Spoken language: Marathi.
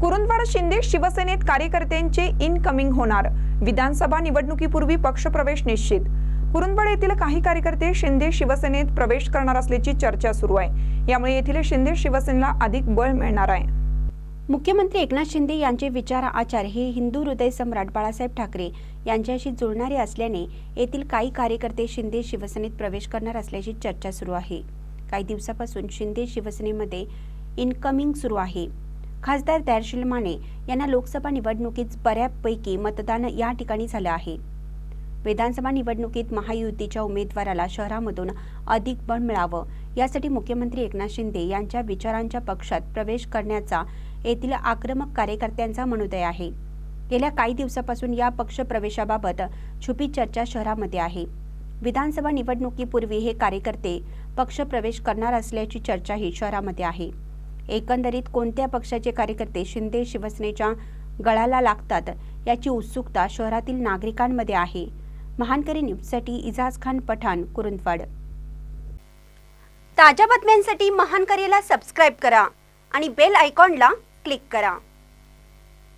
कुरुंदवाड शिंदे शिवसेनेत कार्यकर्त्यांचे इनकमिंग होणार. विधानसभा निवडणुकीपूर्वी पक्षप्रवेश निश्चित. कुरुंदवाड येथील काही कार्यकर्ते शिंदे शिवसेनेत प्रवेश करणार असल्याची चर्चा सुरू आहे. यामुळे येथील शिंदे शिवसेनेला अधिक बळ मिळणार आहे. मुख्यमंत्री एकनाथ शिंदे यांचे विचार आचार हे हिंदू हृदय सम्राट बाळासाहेब ठाकरे यांच्याशी जुळणारे असल्याने येथील काही कार्यकर्ते शिंदे शिवसेनेत प्रवेश करणार असल्याची चर्चा सुरू आहे. काही दिवसापासून शिंदे शिवसेनेमध्ये इनकमिंग सुरू आहे. खासदार दयाशील माने यांना लोकसभा निवडणुकीत बऱ्यापैकी मतदान या ठिकाणी झालं आहे. विधानसभा निवडणुकीत महायुतीच्या उमेदवाराला शहरामधून अधिक बळ मिळावं यासाठी मुख्यमंत्री एकनाथ शिंदे यांच्या विचारांच्या पक्षात प्रवेश करण्याचा येथील आक्रमक कार्यकर्त्यांचा मनोदय आहे. गेल्या काही दिवसापासून या पक्ष प्रवेशाबाबत छुपी चर्चा शहरामध्ये आहे. विधानसभा निवडणुकीपूर्वी हे कार्यकर्ते पक्ष प्रवेश करणार असल्याची चर्चाही शहरामध्ये आहे. एकंदरीत कोणत्या पक्षाचे कार्यकर्ते शिंदे शिवसेनेच्या गळाला लागतात याची उत्सुकता शहरातील नागरिकांमध्ये आहे. महानकरी न्यूजसाठी इजाज खान पठाण कुरुंदवाड. ताज्या बातम्यांसाठी महानकरीला सबस्क्राईब करा आणि बेल आयकॉनला क्लिक करा.